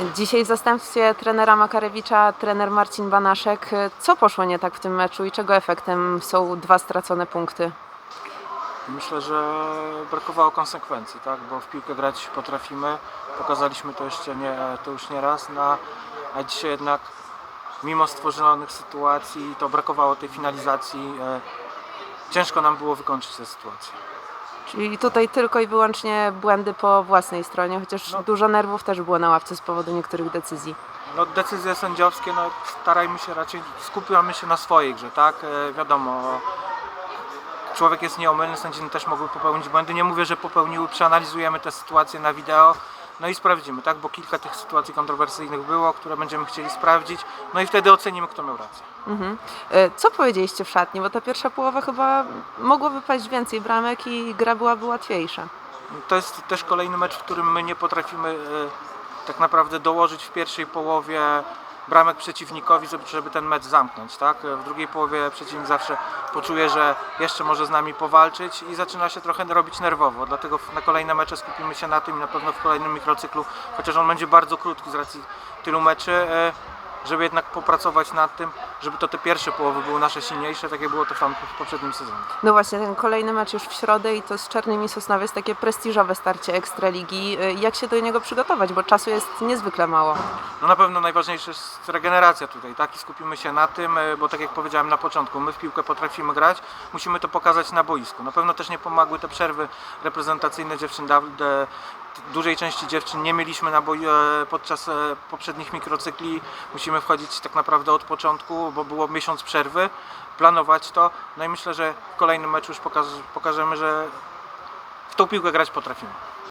Dzisiaj w zastępstwie trenera Makarewicza trener Marcin Banaszek. Co poszło nie tak w tym meczu i czego efektem są dwa stracone punkty? Myślę, że brakowało konsekwencji, tak? bo w piłkę grać potrafimy. Pokazaliśmy to jeszcze nie, to już nie raz, na, a dzisiaj jednak mimo stworzonych sytuacji to brakowało tej finalizacji. E, ciężko nam było wykończyć tę sytuację. Czyli tutaj tylko i wyłącznie błędy po własnej stronie, chociaż No. dużo nerwów też było na ławce z powodu niektórych decyzji. No, decyzje sędziowskie, no, starajmy się raczej, skupiamy się na swojej grze, tak? E, wiadomo, człowiek jest nieomylny, sędziny też mogły popełnić błędy. Nie mówię, że popełniły, przeanalizujemy te sytuacje na wideo, no i sprawdzimy, tak? Bo kilka tych sytuacji kontrowersyjnych było, które będziemy chcieli sprawdzić, no i wtedy ocenimy, kto miał rację. Mhm. E, Co powiedzieliście w szatni? Bo ta pierwsza połowa chyba mogło wypaść więcej bramek i gra byłaby łatwiejsza. To jest też kolejny mecz, w którym my nie potrafimy e, tak naprawdę dołożyć w pierwszej połowie bramek przeciwnikowi, żeby, żeby ten mecz zamknąć. Tak? W drugiej połowie przeciwnik zawsze poczuje, że jeszcze może z nami powalczyć i zaczyna się trochę robić nerwowo. Dlatego na kolejne mecze skupimy się na tym i na pewno w kolejnym mikrocyklu, chociaż on będzie bardzo krótki z racji tylu meczy, e, żeby jednak popracować nad tym, żeby to te pierwsze połowy były nasze silniejsze, tak jak było to tam w poprzednim sezonie. No właśnie, ten kolejny mecz już w środę i to z Czarnymi Sosnowiec, takie prestiżowe starcie Ekstraligi. E, Jak się do niego przygotować? Bo czasu jest niezwykle mało. No na pewno najważniejsza jest regeneracja tutaj, tak? I skupimy się na tym, e, bo tak jak powiedziałem na początku, my w piłkę potrafimy grać, musimy to pokazać na boisku. Na pewno też nie pomagły te przerwy reprezentacyjne dziewczyn. da- de- Dużej części dziewczyn nie mieliśmy na boi, e, podczas e, poprzednich mikrocykli. Musimy wchodzić tak naprawdę od początku, bo było miesiąc przerwy, planować to. No i myślę, że w kolejnym meczu już pokaż, pokażemy, że w tą piłkę grać potrafimy.